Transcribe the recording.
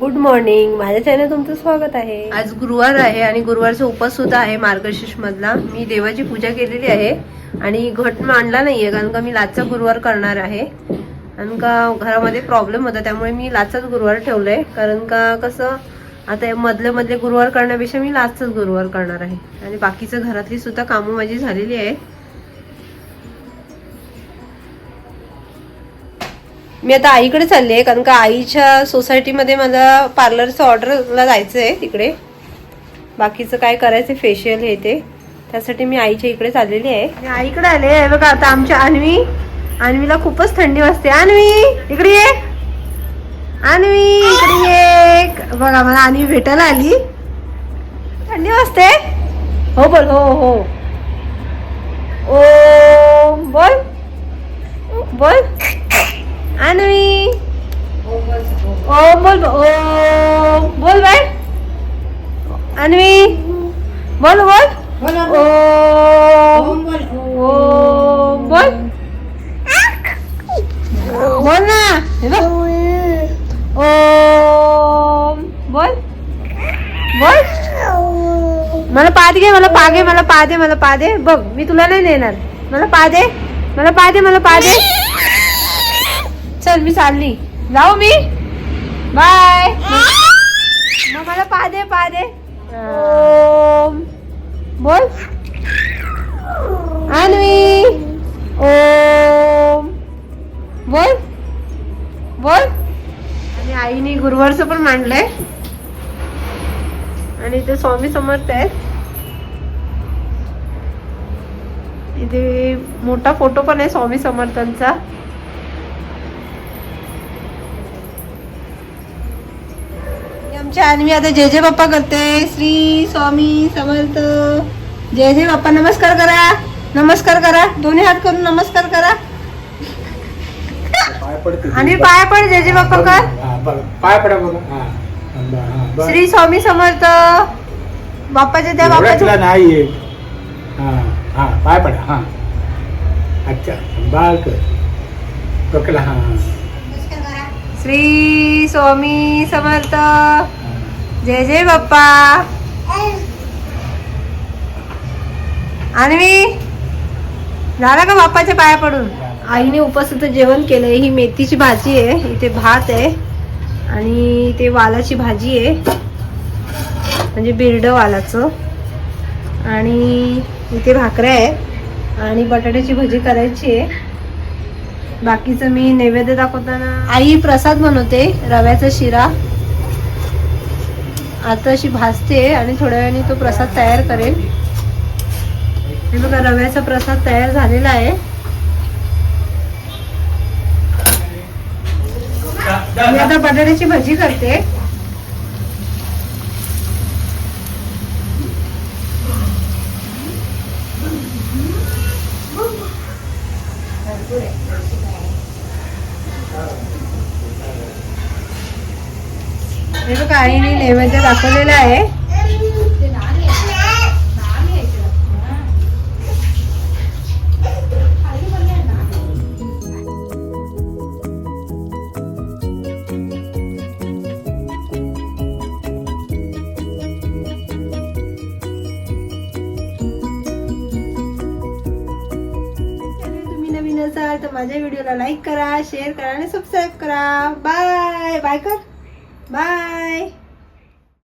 Good morning माझ्या channel तुमचं स्वागत आहे. आज गुरुवार आहे आणि गुरुवारचा उपास सुद्धा आहे मार्गशीर्ष मधला. मी देवाची पूजा केलेली आहे आणि घट मांडला नाहीये कारण का मी लाचचा गुरुवार करणार आहे. कारण का घरामध्ये प्रॉब्लेम होता त्यामुळे मी लाचाच गुरुवार ठेवलाय. कारण का कसं आता मधले मधले गुरुवार करण्यापेक्षा मी लाचचाच गुरुवार करणार आहे. आणि बाकीचं घरातली सुद्धा कामं माझी झालेली आहे मी आता आईकडे चालली आहे कारण का आईच्या सोसायटीमध्ये मला पार्लरचं ऑर्डरला जायचं आहे तिकडे. बाकीचं काय करायचं फेशियल हे ते. त्यासाठी मी आईच्या इकडे चाललेली आहे. आईकडे आले आहे. बघा आता आमच्या अन्वी अन्वीला खूपच थंडी वाजते. अन्वी इकडे ये. अन्वी इकडे ये. बघा मला अन्वी भेटायला आली. थंडी वाजते? हो बोल. हो हो. ओ बोल. बोल अन्वी ओ बोल ओ बोल बाय अन्वी? बोल बोल. ओ बोल बोल. ना. बोल. बोल. मला पा दे मला पा घे मला पा दे मला पा दे. बघ मी तुला नाही नेणार मला पा दे. मला पा दे मला पा दे. चल मी चालली. जाऊ मी. बाय गुरुवारचं पण मांडलंय. आणि इथे स्वामी समर्थ आहेत. इथे मोठा फोटो पण आहे स्वामी समर्थांचा. आणि मी आता जय जय बाप्पा करते. श्री स्वामी समर्थ. जय जय बाप्पा. नमस्कार करा. नमस्कार करा. दोन्ही हात करून नमस्कार करा. पाय पडते आणि पाया पण जय जय बाप्पा कर हा, बघा. पाय पडा बघा. हा. हा, हा, बस. श्री स्वामी समर्थ. बाप्पाच्या त्या बाप्पाच्या नाही हा हा पाय पडा हा. अच्छा बाळ कर. हा श्री स्वामी समर्थ. जय जय बाप्पा. अन्वी झालं का बाप्पाच्या पाया पडून? आईने उपासाचं जेवण केलंय. ही मेथीची भाजी आहे. इथे भात आहे. आणि ते वालाची भाजी आहे. म्हणजे बिर्ड वालाचं. आणि इथे भाकऱ्या आहे आणि बटाट्याची भजी करायची आहे. बाकीचं मी नैवेद्य दाखवताना आई प्रसाद बनवते. रव्याचा शिरा. आता अशी भाजते आणि थोड्या वेळाने तो प्रसाद तयार करेल. हे बघा रव्याचा प्रसाद तयार झालेला आहे मी आता बटाट्याची भजी करते. हे बघा आईने नैवेद्य दाखवलेलं आहे. असाल तर माझ्या व्हिडिओला लाईक करा शेअर करा आणि सबस्क्राईब करा. बाय बाय कर. बाय